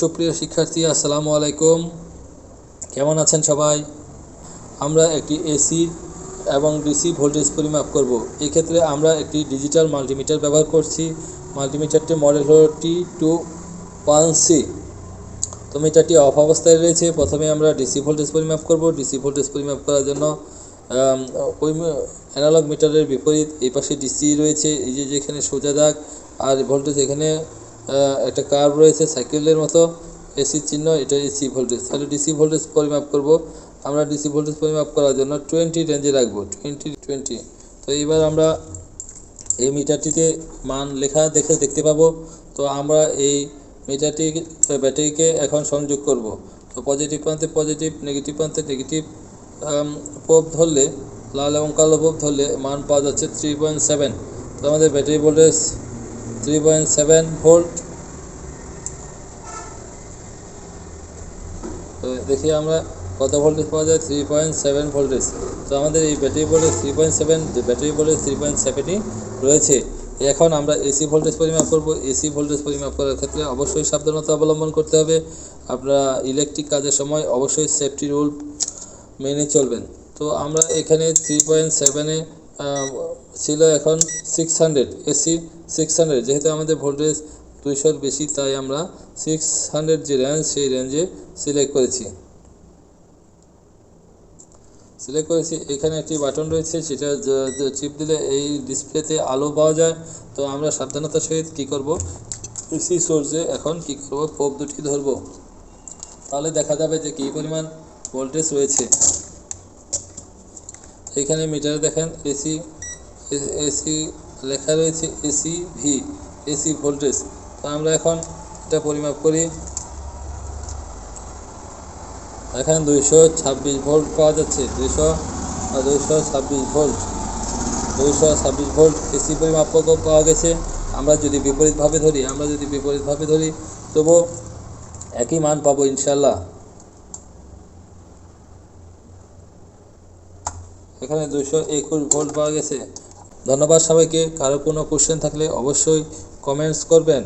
সুপ্রিয় শিক্ষার্থী, আসসালামু আলাইকুম। কেমন আছেন সবাই? আমরা একটি এসি এবং ডিসি ভোল্টেজ পরিমাপ করব। এক্ষেত্রে আমরা একটি ডিজিটাল মাল্টিমিটার ব্যবহার করছি। মাল্টিমিটারটির মডেল হল টি টু ওয়ান সি তো মিটারটি অফ অবস্থায় রয়েছে। প্রথমে আমরা ডিসি ভোল্টেজ পরিমাপ করব। ডিসি ভোল্টেজ পরিমাপ করার জন্য ওই অ্যানালগ মিটারের বিপরীত এই পাশে ডিসি রয়েছে। এই যে যেখানে সোজা দাগ, আর ভোল্টেজ এখানে একটা কার্ভ রয়েছে সাইকেলের মতো এসি চিহ্ন, এটা এসি ভোল্টেজ তাহলে ডিসি ভোল্টেজ পরিমাপ করব। আমরা ডিসি ভোল্টেজ পরিমাপ করার জন্য টোয়েন্টি রেঞ্জে রাখব টোয়েন্টি টোয়েন্টি তো এবার আমরা এই মিটারটিতে মান লেখা দেখে দেখতে পাবো। তো আমরা এই মিটারটি ব্যাটারিকে এখন সংযোগ করব। তো পজিটিভ প্রান্তে পজিটিভ নেগেটিভ প্রান্তে নেগেটিভ প্রোব ধরলে, লাল এবং কালো প্রোব ধরলে মান পাওয়া যাচ্ছে থ্রি পয়েন্ট সেভেন তো আমাদের battery voltage three point seven volt তো দেখি আমরা কত ভোল্টেজ পাওয়া যায়? থ্রি পয়েন্ট সেভেন ভোল্টেজ তো আমাদের এই battery voltage three point seven battery voltage three point seven i রয়েছে। এখন আমরা এসি ভোল্টেজ পরিমাপ করব। এসি ভোল্টেজ পরিমাপ করার ক্ষেত্রে অবশ্যই সাবধানতা অবলম্বন করতে হবে। আপনারা ইলেকট্রিক কাজের সময় অবশ্যই সেফটি রুল মেনে চলবেন। তো আমরা এখানে থ্রি পয়েন্ট সেভেনে ছিল এখন six hundred AC six hundred যেহেতু আমাদের ভোল্টেজ দুইশোর বেশি, তাই আমরা সিক্স হান্ড্রেড যে রেঞ্জ সেই রেঞ্জে সিলেক্ট করেছি। সিলেক্ট করেছি। এখানে একটি বাটন রয়েছে, সেটা চিপ দিলে এই ডিসপ্লেতে আলো পাওয়া যায়। তো আমরা সাবধানতার সহিত কী করব? এসি সোর্সে এখন কী করব? পোপ দুটি ধরবো। তাহলে দেখা যাবে যে কী পরিমাণ ভোল্টেজ রয়েছে। এখানে মিটারে দেখেন এসি এসি লেখা রয়েছে এসি ভি এসি ভোল্টেজ তো আমরা এখন এটা পরিমাপ করি। এখানে দুইশো ছাব্বিশ ভোল্ট পাওয়া যাচ্ছে। দুইশো দুইশো ছাব্বিশ ভোল্ট দুইশো ছাব্বিশ ভোল্ট এসি পরিমাপক পাওয়া গেছে? আমরা যদি বিপরীতভাবে ধরি, আমরা যদি বিপরীতভাবে ধরি, তবু একই মান পাবো ইনশাল্লাহ এখানে দুশো একুশ ভোল্ট পাওয়া গেছে। ধন্যবাদ সবাইকে। কারও কোনো কোশ্চেন থাকলে অবশ্যই কমেন্টস করবেন।